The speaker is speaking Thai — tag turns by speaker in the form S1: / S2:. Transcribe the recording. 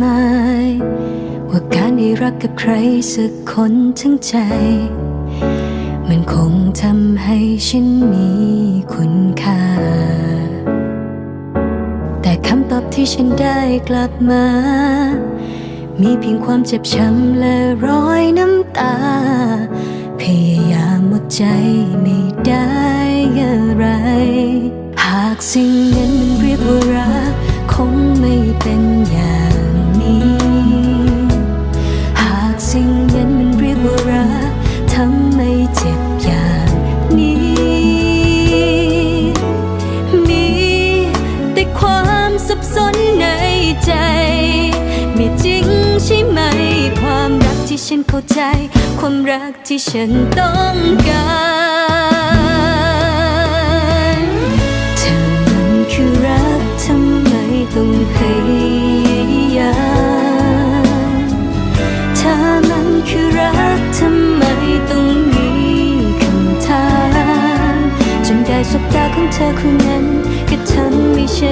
S1: ว่าการที่รักกับใครสักคนทั้งใจ มันคงทำให้ฉันมีคุณค่า แต่คำตอบที่ฉันได้กลับมา มีเพียงความเจ็บช้ำและรอยน้ำตา พยายามหมดใจไม่ได้อะไร หากสิ่งนั้นมันเรียกว่า ใจ ไม่จริงใช่ไหม ความรักที่ฉันเข้าใจ ความรักที่ฉันต้องการเธอมันคือรักทำไมต้องพยายามถ้ามันคือรักทำไมต้องมีคำถามจนได้สบตาของเธอคนนั้นก็ทำให้ฉัน